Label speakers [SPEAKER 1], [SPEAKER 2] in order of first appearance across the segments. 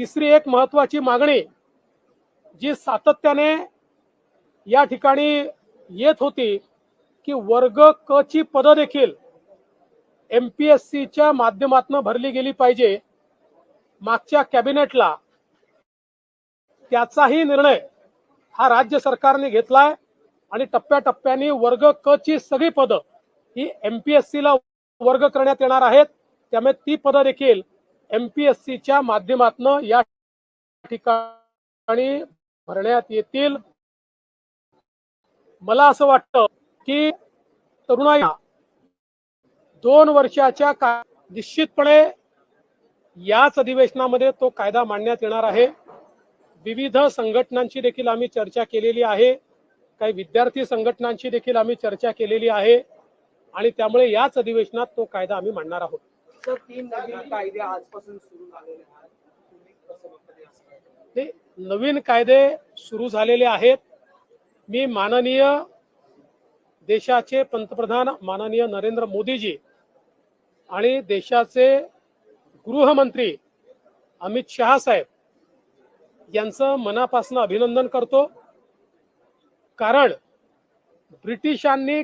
[SPEAKER 1] तिसरी एक महत्वाची मागणी जी सातत्याने या ठिकाणी येत होती की वर्ग क ची पदं देखील एम पी एस सीच्या माध्यमातून भरली गेली पाहिजे. मागच्या कॅबिनेटला त्याचाही निर्णय हा राज्य सरकारने घेतलाय आणि टप्प्याटप्प्याने वर्ग क ची सगळी पदं ही एम पी एस सीला वर्ग करण्यात येणार आहेत. त्यामुळे ती पदं देखील एमपीएससीच्या माध्यमातून या ठिकाणी भरण्यात येतील. मला असं वाटतं की तरुणाई दोन वर्षाच्या का निश्चितपणे याच अधिवेशनामध्ये तो कायदा मांडण्यात येणार आहे. विविध संघटनांची देखील आम्ही चर्चा केलेली आहे. काही विद्यार्थी संघटनांची देखील आम्ही चर्चा केलेली आहे. आणि त्यामुळे याच अधिवेशनात तो कायदा आम्ही मांडणार आहोत.
[SPEAKER 2] सर तीन नवीन कायदे आजपासून सुरू झालेले आहेत? ते
[SPEAKER 1] नवीन कायदे सुरू झालेले आहेत. मी माननीय देशाचे पंतप्रधान माननीय नरेंद्र मोदीजी आणि देशाचे गृहमंत्री अमित शहा साहेब यांचं मनापासून अभिनंदन करतो. कारण ब्रिटिशांनी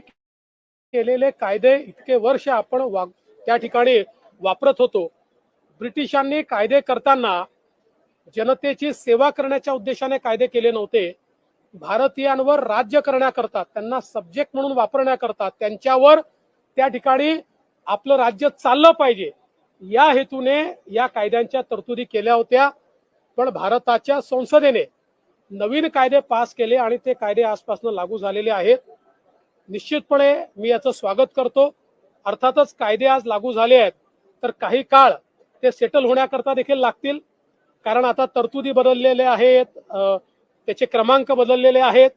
[SPEAKER 1] केलेले कायदे इतके वर्ष आपण वा- त्या ठिकाणी वापरत होतो. ब्रिटिशांनी कायदे करताना जनतेची सेवा करण्याच्या उद्देशाने कायदे केले नव्हते. भारतीयांवर राज्य करण्याकरता त्यांना सब्जेक्ट म्हणून वापरण्याकरता त्यांच्यावर त्या ठिकाणी आपलं राज्य चाललं पाहिजे. या हेतूने या कायद्यांच्या तरतुदी केल्या होत्या. पण भारताच्या संसदेने नवीन कायदे पास केले आणि ते कायदे आजपासून लागू झालेले आहेत. निश्चितपणे मी याचं स्वागत करतो. अर्थातच कायदे आज लागू झाले आहेत. तर काही काळ ते सेटल होण्याकरता देखील लागतील. कारण आता तरतुदी बदललेल्या आहेत त्याचे क्रमांक बदललेले आहेत.